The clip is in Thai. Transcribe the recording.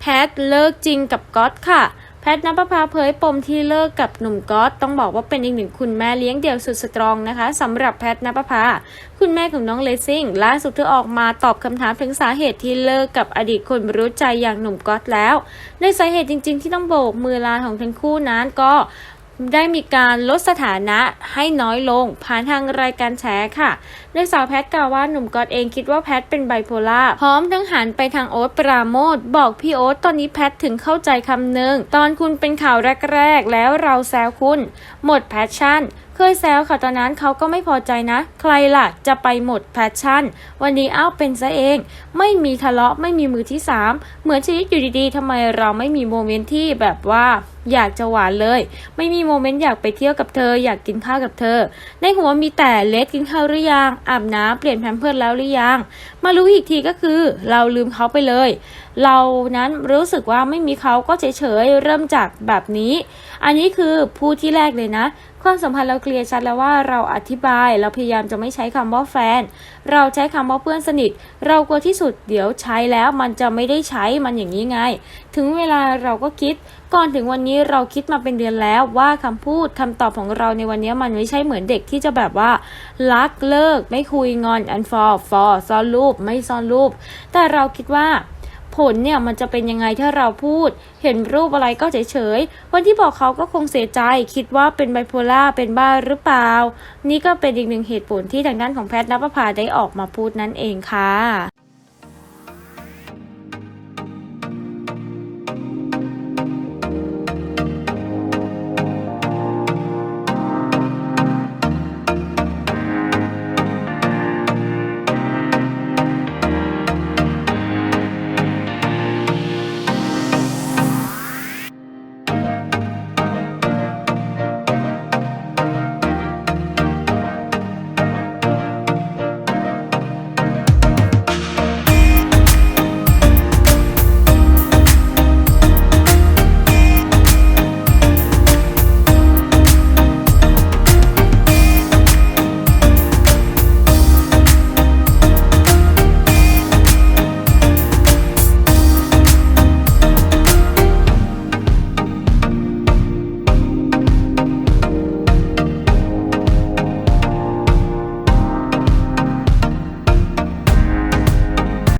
แพทเลิกจริงกับก๊อตค่ะ แพทนภพาเผยปมที่เลิกกับหนุ่มก๊อตต้องบอกว่าเป็นอีกหนึ่งคุณแม่เลี้ยงเดี่ยวสุดสตรองนะคะสำหรับแพทนภพาคุณแม่ของน้องเลซิ่งล่าสุดเธอออกมาตอบคำถามถึงสาเหตุที่เลิกกับอดีตคนรู้ใจอย่างหนุ่มก๊อตแล้ว ในสาเหตุจริง ๆ ที่ต้องโบกมือลาของทั้งคู่นั้นก็ ได้มีการลดสถานะให้น้อยลง ผ่านทางรายการแฉค่ะโดยสาวแพทกล่าวว่าหนุ่มก๊อตเองคิดว่าแพทเป็นไบโพล่าพร้อมทั้งหันไปทางโอ๊ตปราโมทบอกพี่โอ๊ตตอนนี้แพทถึงเข้าใจคำหนึ่งตอนคุณเป็นข่าวแรก ๆ แล้วเราแซวคุณ หมดแพชชั่น เคยแซวค่ะตอนนั้นเขาก็ไม่พอใจนะ ใครล่ะจะไปหมดแพชชั่น วันนี้อ้าวเป็นซะเอง ไม่มีทะเลาะไม่มีมือที่สามเหมือนชีวิตอยู่ดีๆทำไมเราไม่มีโมเมนต์ที่แบบว่าอยากจะหวานเลย ไม่มีโมเมนต์อยากไปเที่ยวกับเธอ อยากกินข้าวกับเธอ ในหัวมีแต่เลสกินข้าวหรือยังอาบน้ำเปลี่ยนแพมเพิร์สแล้วหรือยัง มารู้อีกทีก็คือ เราลืมเขาไปเลยเรานั้นรู้สึกว่าไม่มีเขาก็เฉยๆเริ่มจากแบบนี้ อันนี้คือผู้ที่แรกเลยนะ ความสัมพันธ์เราเคลียร์ชัดแล้วว่าเราอธิบายเราพยายามจะไม่ใช้คำว่าแฟน เราใช้คำว่าเพื่อนสนิท เรากลัวที่สุดเดี๋ยวใช้แล้วมันจะไม่ได้ใช้มันอย่างนี้ไง ถึงเวลาเราก็คิดก่อนถึงวันนี้เราคิดมาเป็นเดือนแล้วว่าคำพูดคำตอบของเราในวันนี้มันไม่ใช่เหมือนเด็กที่จะแบบว่ารักเลิก ไม่คุยงอนอันฟอร์ฟอร์ซ่อนรูป ไม่ซ่อนรูป แต่เราคิดว่า ผลเนี่ยมันจะเป็นยังไงถ้าเราพูด เห็นรูปอะไรก็เฉยๆวันที่บอกเขาก็คงเสียใจ คิดว่าเป็นไบโพล่าเป็นบ้าหรือเปล่า นี่ก็เป็นอีกหนึ่งเหตุผลที่ทางด้านของแพทย์นภพาได้ออกมาพูดนั่นเองค่ะ